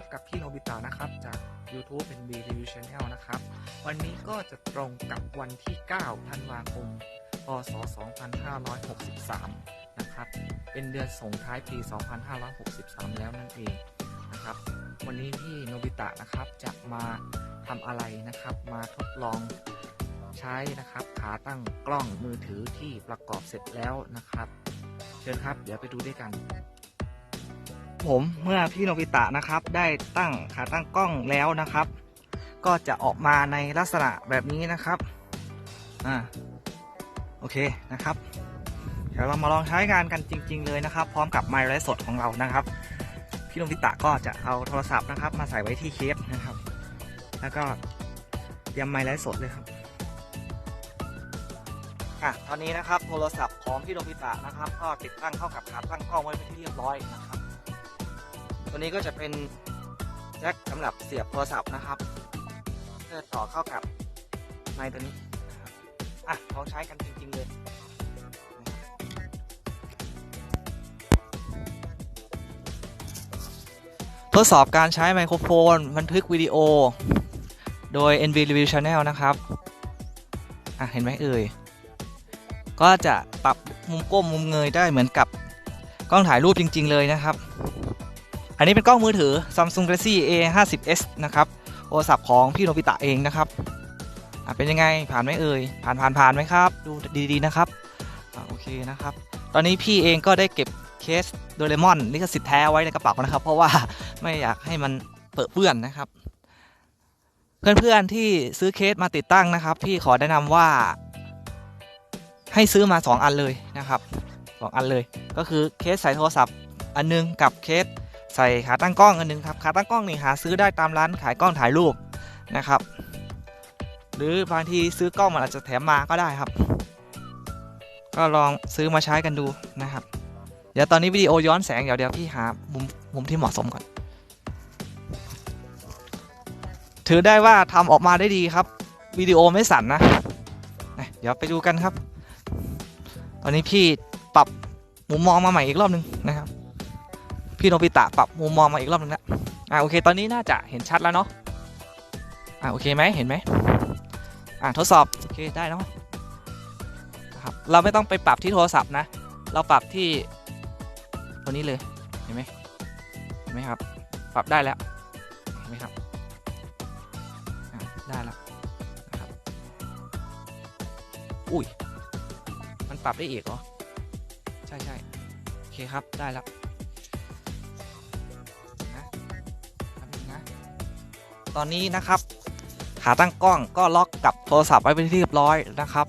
บกับพี่โนบิตะนะครับ จาก YouTube เป็น B Review Channel นะครับ วันนี้ก็จะตรงกับวันที่ 9 ธันวาคม พศ 2563 นะครับ เป็นเดือนส่งท้ายปี 2563 แล้วนั่นเองนะครับ วันนี้พี่โนบิตะนะครับจะมาทำอะไรนะครับ มาทดลองใช้นะครับ ขาตั้งกล้องมือถือที่ประกอบเสร็จแล้วนะครับ เชิญครับ เดี๋ยวไปดูด้วยกัน ผมเมื่อพี่โนบิตะนะครับ ได้ตั้งขาตั้งกล้องแล้วนะครับ ก็จะออกมาในลักษณะแบบนี้นะครับอ่าโอเคนะครับ เดี๋ยวเรามาลองใช้งานกันจริง ๆ เลยนะครับ พร้อมกับไมค์ไลฟ์สดของเรานะครับ พี่โนบิตะก็จะเอาโทรศัพท์นะครับ มาใส่ไว้ที่เคสนะครับ แล้วก็เตรียมไมค์ไลฟ์สดเลยครับอะตอนนี้นะครับโทรศัพท์ของพี่โนบิตะนะครับ ก็ติดตั้งเข้ากับขาตั้งกล้องไว้เป็นที่เรียบร้อยนะครับ ตัวนี้ก็จะเป็นแจ็คสำหรับเสียบโทรศัพท์นะครับเพื่อต่อเข้ากับไมค์ตัวนี้อะลองใช้กันจริง ๆ เลยทดสอบการใช้ไมโครโฟน บันทึกวิดีโอ โดย NV Review Channel นะครับ อะ เห็นไหมเอ่ย ก็จะปรับมุมก้มมุมเงยได้เหมือนกับกล้องถ่ายรูปจริง ๆ เลยนะครับ อันนี้เป็นกล้องมือถือ Samsung Galaxy A50s นะครับโทรศัพท์ของพี่โนบิตะเองนะครับเป็นยังไงผ่านไหมเอ่ยผ่านผ่านผ่านไหมครับ ดูดีๆนะครับอโอเคนะครับ ตอนนี้พี่เองก็ได้เก็บเคสโดเรมอนลิขสิทธิ์แท้ไว้ในกระเป๋านะครับ เพราะว่าไม่อยากให้มันเปื้อนเปื้อนนะครับ เพื่อนๆที่ซื้อเคสมาติดตั้งนะครับ พี่ขอแนะนำว่า ให้ซื้อมา 2 อันเลยนะครับสองอันเลย ก็คือเคสใส่โทรศัพท์ อันนึงกับเคส ใส่ขาตั้งกล้องอันนึงครับขาตั้งกล้องนี่หาซื้อได้ตามร้านขายกล้องถ่ายรูปนะครับ หรือบางทีซื้อกล้องมันอาจจะแถมมาก็ได้ครับ ก็ลองซื้อมาใช้กันดูนะครับ เดี๋ยวตอนนี้วิดีโอย้อนแสงเดี๋ยวเดี๋ยวพี่หามุมมุมที่เหมาะสมก่อน ถือได้ว่าทำออกมาได้ดีครับวิดีโอไม่สั่นนะนะเดี๋ยวไปดูกันครับ ตอนนี้พี่ปรับมุมมองมาใหม่อีกรอบหนึ่งนะครับ พี่โนบิตะปรับมุมมองมาอีกรอบหนึงแล้วอ่าโอเค ตอนนี้น่าจะเห็นชัดแล้วเนาะอ่าโอเคไหมเห็นไหมอ่าทดสอบโอเคได้เนาะครับเราไม่ต้องไปปรับที่โทรศัพท์นะ เราปรับที่ตัวนี้เลยเห็นไหมเห็นไหมครับ ปรับได้แล้วเห็นไหมครับได้แล้วนะครับอุ้ยมันปรับได้อีกเหรอใช่ใช่โอเคครับได้แล้ว ตอนนี้นะครับขาตั้งกล้องก็ล็อกกับโทรศัพท์ไว้เป็นที่เรียบร้อยนะครับ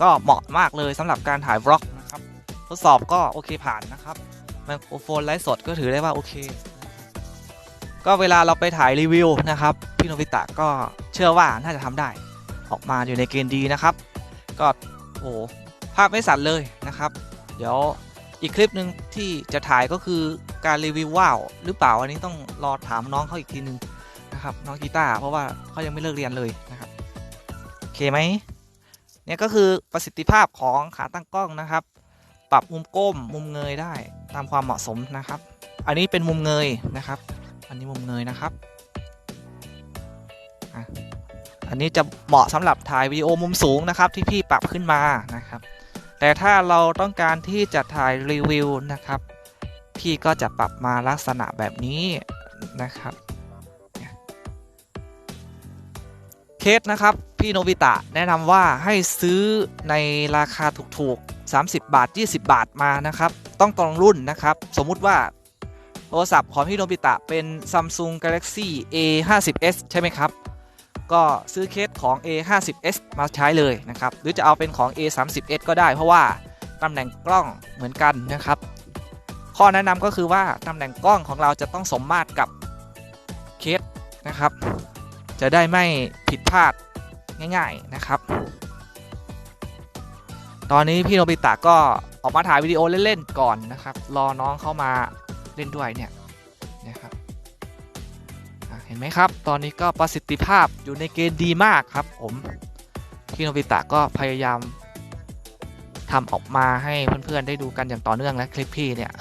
ก็เหมาะมากเลยสำหรับการถ่ายบล็อกนะครับทดสอบก็โอเคผ่านนะครับไมโครโฟนไลฟ์สดก็ถือได้ว่าโอเค ก็เวลาเราไปถ่ายรีวิวนะครับพี่โนบิตะก็เชื่อว่าน่าจะทำได้ ออกมาอยู่ในเกณฑ์ดีนะครับ ก็โอ้โหภาพไม่สั่นเลยนะครับ เดี๋ยวอีกคลิปหนึ่งที่จะถ่ายก็คือการรีวิวว่าวหรือเปล่าอันนี้ต้องรอถามน้องเขาอีกทีนึง นะครับน้องกีตาร์เพราะว่าเขายังไม่เลิกเรียนเลยนะครับโอเคไหมเนี่ยก็คือประสิทธิภาพของขาตั้งกล้องนะครับ ปรับมุมก้มมุมเงยได้ตามความเหมาะสมนะครับ อันนี้เป็นมุมเงยนะครับ อันนี้มุมเงยนะครับอันนี้จะเหมาะสำหรับถ่ายวิดีโอมุมสูงนะครับ ที่พี่ปรับขึ้นมานะครับ แต่ถ้าเราต้องการที่จะถ่ายรีวิวนะครับ พี่ก็จะปรับมาลักษณะแบบนี้นะครับ เคสนะครับ พี่โนบิตะแนะนำว่าให้ซื้อในราคาถูกๆ 30 บาท 20 บาทมานะครับ ต้องตรงรุ่นนะครับ สมมุติว่าโทรศัพท์ของพี่โนบิตะเป็น Samsung Galaxy A50s ใช่ไหมครับ ก็ซื้อเคสของ A50s มาใช้เลยนะครับ หรือจะเอาเป็นของ A30s ก็ได้เพราะว่าตำแหน่งกล้องเหมือนกันนะครับ ข้อแนะนำก็คือว่าตำแหน่งกล้องของเราจะต้องสมมาตรกับเคสนะครับ จะได้ไม่ผิดพลาดง่ายๆนะครับ ตอนนี้พี่โนบิตะก็ออกมาถ่ายวิดีโอเล่นๆก่อนนะครับ รอน้องเข้ามาเล่นด้วยเนี่ยนะครับเห็นไหมครับ ตอนนี้ก็ประสิทธิภาพอยู่ในเกณฑ์ดีมากครับผมพี่โนบิตะก็พยายามทำออกมาให้เพื่อนๆได้ดูกันอย่างต่อเนื่องและคลิปพี่เนี่ย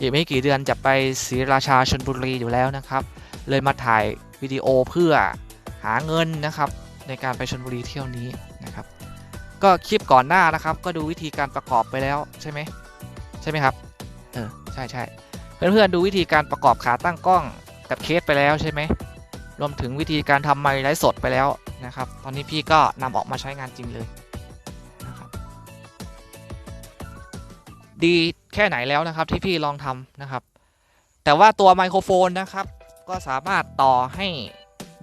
อีกไม่กี่เดือนจะไปศรีราชาชนบุรีอยู่แล้วนะครับ เลยมาถ่ายวิดีโอเพื่อหาเงินนะครับในการไปชนบุรีเที่ยวนี้นะครับ ก็คลิปก่อนหน้านะครับ ก็ดูวิธีการประกอบไปแล้วใช่ไหมใช่ไหมครับเออใช่ใช่เพื่อนๆดูวิธีการประกอบขาตั้งกล้องกับเคสไปแล้วใช่ไหมรวมถึงวิธีการทำไมค์ไลฟ์สดไปแล้วนะครับ ตอนนี้พี่ก็นำออกมาใช้งานจริงเลยนะครับดีแค่ไหนแล้วนะครับที่พี่ลองทำนะครับ แต่ว่าตัวไมโครโฟนนะครับ ก็สามารถต่อให้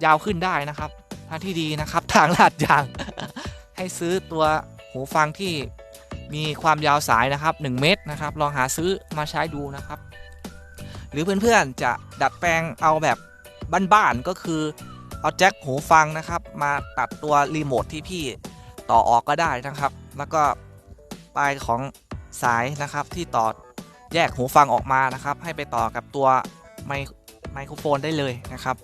ยาวขึ้นได้นะครับทางที่ดีนะครับทางลาดยาง ให้ซื้อตัวหูฟังที่มีความยาวสายนะครับ 1 เมตรนะครับ ลองหาซื้อมาใช้ดูนะครับ หรือเพื่อนๆจะดัดแปลงเอาแบบบ้านๆก็คือเอาแจ็คหูฟังนะครับ มาตัดตัวรีโมทที่พี่ต่อออกก็ได้นะครับ แล้วก็ปลายของสายนะครับที่ต่อแยกหูฟังออกมานะครับ ให้ไปต่อกับตัวไมค์ ไมโครโฟนได้เลยนะครับ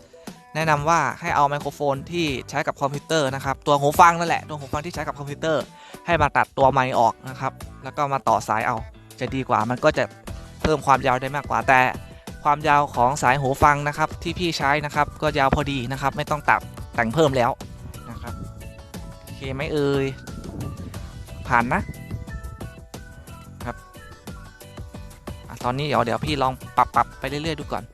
แนะนำว่าให้เอาไมโครโฟนที่ใช้กับคอมพิวเตอร์นะครับตัวหูฟังนั่นแหละตัวหูฟังที่ใช้กับคอมพิวเตอร์ ให้มาตัดตัวไมค์ออกนะครับแล้วก็มาต่อสายเอาจะดีกว่ามันก็จะเพิ่มความยาวได้มากกว่าแต่ ความยาวของสายหูฟังนะครับที่พี่ใช้นะครับก็ยาวพอดีนะครับไม่ต้องตัดแต่งเพิ่มแล้วนะครับโอเคไหมเอ่ยผ่านนะครับอตอนนี้เดี๋ยวเดี๋ยวพี่ลองปรับปรับไปเรื่อยๆดูก่อน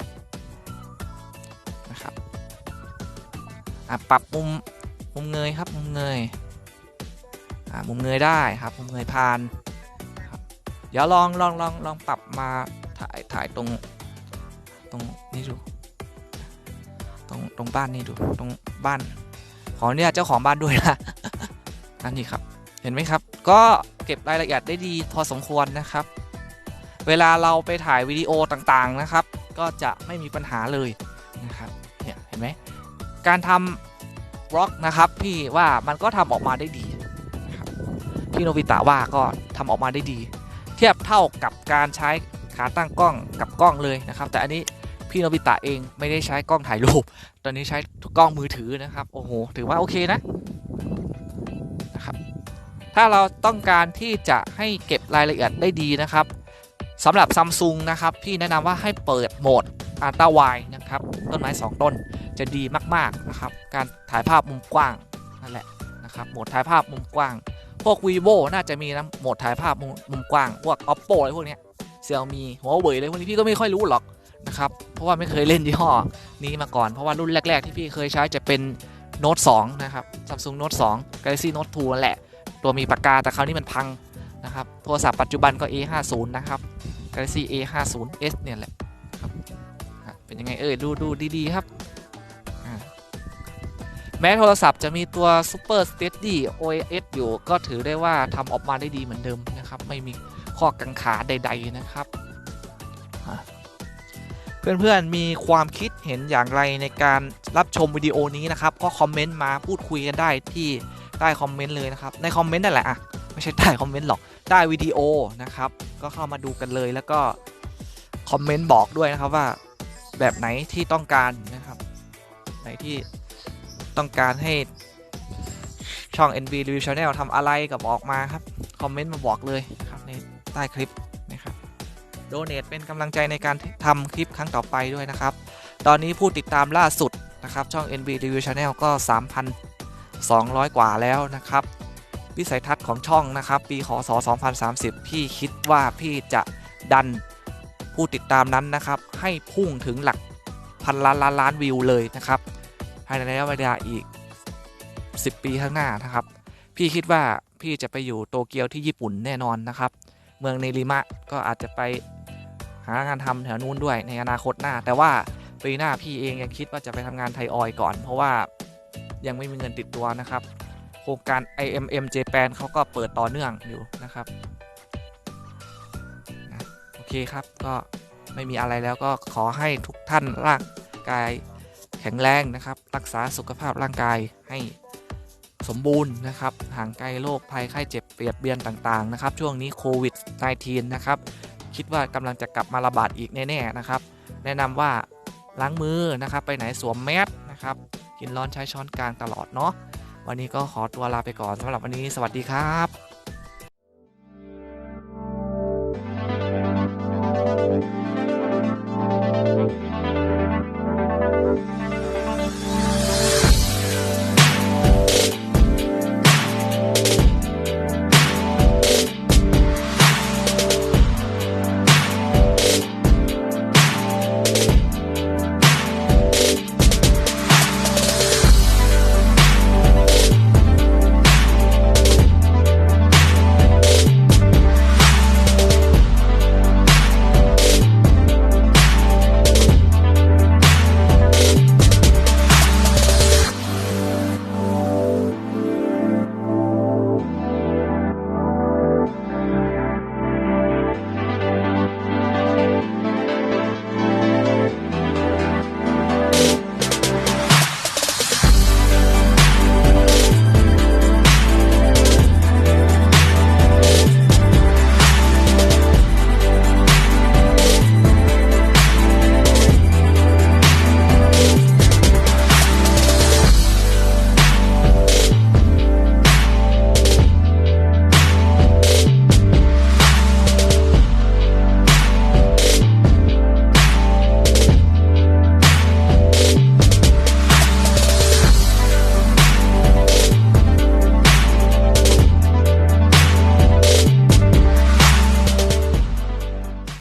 อะปรับมุมมุมเงยครับมุมเงยอ่ามุมเงยได้ครับมุมเงยผ่านครับเดี๋ยวลองลองลองลองปรับมาถ่ายถ่ายตรงตรงนี้ดูตรงตรงบ้านนี่ดูตรงบ้านขอเนี่ยเจ้าของบ้านด้วยนะอันนี้ครับเห็นไหมครับ ก็เก็บรายละเอียดได้ดีพอสมควรนะครับ เวลาเราไปถ่ายวิดีโอต่างๆนะครับ ก็จะไม่มีปัญหาเลยนะครับ การทำบล็อกนะครับพี่ว่ามันก็ทำออกมาได้ดีพี่โนบิตะว่าก็ทำออกมาได้ดี เทียบเท่ากับการใช้ขาตั้งกล้องกับกล้องเลยนะครับ แต่อันนี้พี่โนบิตะเองไม่ได้ใช้กล้องถ่ายรูป ตอนนี้ใช้กล้องมือถือนะครับ โอ้โห ถือว่าโอเคนะนะครับ ถ้าเราต้องการที่จะให้เก็บรายละเอียดได้ดีนะครับสำหรับซัมซุงนะครับ พี่แนะนำว่าให้เปิดโหมดอัลตราไวนะครับ ต้นไม้ 2 ต้น จะดีมากๆนะครับ การถ่ายภาพมุมกว้างนั่นแหละนะครับโหมดถ่ายภาพมุมกว้าง พวก vivo น่าจะมีนะโหมดถ่ายภาพมุมมุมกว้าง พวก oppo อะไรพวกเนี้ยเซี่ยมีหัวเว่ยอะไรพวกนี้พี่ก็ไม่ค่อยรู้หรอกนะครับเพราะว่าไม่เคยเล่นยี่ห้อนี้มาก่อน เพราะว่ารุ่นแรก ๆ ที่พี่เคยใช้จะเป็น Note 2นะครับ Samsung Note 2 Galaxy Note 2นั่นแหละ ตัวมีปากกาแต่คราวนี้มันพังนะครับ โทรศัพท์ปัจจุบันก็ A50 นะครับ Galaxy A50s เนี่ยแหละครับเป็นยังไงเอ่ยดูดูดีๆครับ แม้โทรศัพท์จะมีตัว Super Steady OS อยู่ก็ถือได้ว่าทำออกมาได้ดีเหมือนเดิมนะครับ ไม่มีข้อกังขาใด ๆ นะครับ เพื่อนๆมีความคิดเห็นอย่างไรในการรับชมวิดีโอนี้นะครับ ก็คอมเมนต์มาพูดคุยกันได้ที่ใต้คอมเมนต์เลยนะครับ ในคอมเมนต์นั่นแหละอะไม่ใช่ใต้คอมเมนต์หรอกใต้วิดีโอนะครับ ก็เข้ามาดูกันเลยแล้วก็คอมเมนต์บอกด้วยนะครับว่าแบบไหนที่ต้องการนะครับ ไหนที่ ต้องการให้ช่อง NV Review Channel ทำอะไรกับออกมาครับ คอมเมนต์มาบอกเลยนะครับในใต้คลิปนะครับโดเน a เป็นกำลังใจในการทำคลิปครั้งต่อไปด้วยนะครับ ตอนนี้ผู้ติดตามล่าสุดนะครับ ช่อง NV Review Channel ก็ 3,200 กว่าแล้วนะครับ วิสัยทัศน์ของช่องนะครับ ปีคศ2030 พี่คิดว่าพี่จะดันผู้ติดตามนั้นนะครับ ให้พุ่งถึงหลักพันล้านล้านล้านวิวเลยนะครับ ภายในระยะเวลาอีก 10 ปีข้างหน้านะครับ พี่คิดว่าพี่จะไปอยู่โตเกียวที่ญี่ปุ่นแน่นอนนะครับ เมืองเนริมะก็อาจจะไปหางานทำแถวนู้นด้วยในอนาคตหน้า แต่ว่าปีหน้าพี่เองยังคิดว่าจะไปทำงานไทยออยก่อน เพราะว่ายังไม่มีเงินติดตัวนะครับ โครงการ IMM Japan เขาก็เปิดต่อเนื่องอยู่นะครับโอเคครับก็ไม่มีอะไรแล้วก็ขอให้ทุกท่านร่างกาย แข็งแรงนะครับ รักษาสุขภาพร่างกายให้สมบูรณ์นะครับ ห่างไกลโรคภัยไข้เจ็บเปียดเบียนต่างๆนะครับ ช่วงนี้โควิด -19 นะครับ คิดว่ากำลังจะกลับมาระบาดอีกแน่ๆนะครับ แนะนำว่าล้างมือนะครับ ไปไหนสวมแมสนะครับ กินร้อนใช้ช้อนกลางตลอดเนาะ วันนี้ก็ขอตัวลาไปก่อนสำหรับวันนี้ สวัสดีครับ